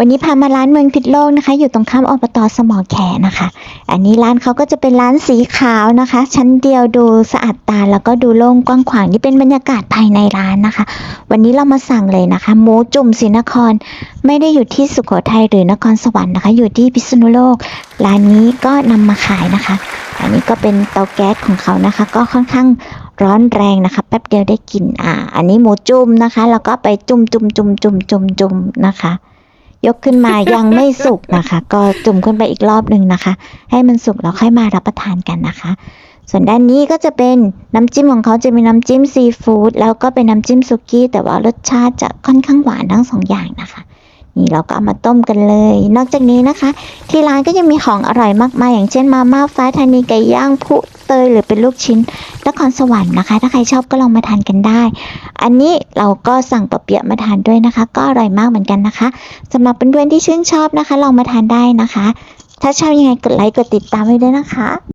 วันนี้พามาร้านเมืองพิษโลกนะคะ อยู่ตรงข้ามอบตสมอแขนะคะ อันนี้ร้านเขาก็จะเป็นร้านสีขาวนะคะ ชั้นเดียวดูสะอาดตาแล้วก็ดูโล่งกว้างขวางนี่เป็นบรรยากาศภายในร้านนะคะ วันนี้เรามาสั่งเลยนะคะหมูจุ่มศรีนคร ไม่ได้อยู่ที่สุโขทัยหรือนครสวรรค์นะคะ อยู่ที่พิษณุโลก ร้านนี้ก็นำมาขายนะคะ อันนี้ก็เป็นเตาแก๊สของเขานะคะ ก็ค่อนข้างร้อนแรงนะคะแป๊บเดียวได้กลิ่นอ่า อันนี้หมูจุ่มนะคะ แล้วก็ไปจุ่มจุ่มจุ่มจุ่มจุ่มจุ่มนะคะ ยกขึ้นมายังไม่สุกนะคะ ก็จุ่มขึ้นไปอีกรอบหนึ่งนะคะ ให้มันสุกแล้วค่อยมารับประทานกันนะคะ ส่วนด้านนี้ก็จะเป็นน้ำจิ้มของเขาจะมีน้ำจิ้มซีฟู้ดแล้วก็เป็นน้ำจิ้มสุกี้แต่ว่ารสชาติจะค่อนข้างหวานทั้งสองอย่างนะคะนี่เราก็เอามาต้มกันเลย นอกจากนี้นะคะ ที่ร้านก็ยังมีของอร่อยมากมายอย่างเช่นมาม่าฟ้าทานีไก่ย่างผู้เตยหรือเป็นลูกชิ้น นครสวรรค์นะคะ ถ้าใครชอบก็ลองมาทานกันได้ อันนี้เราก็สั่งปะเปียะมาทานด้วยนะคะ ก็อร่อยมากเหมือนกันนะคะสำหรับเพื่อนๆที่ชื่นชอบนะคะ ลองมาทานได้นะคะ ถ้าชอบยังไงกดไลค์กดติดตามไว้ด้วยนะคะ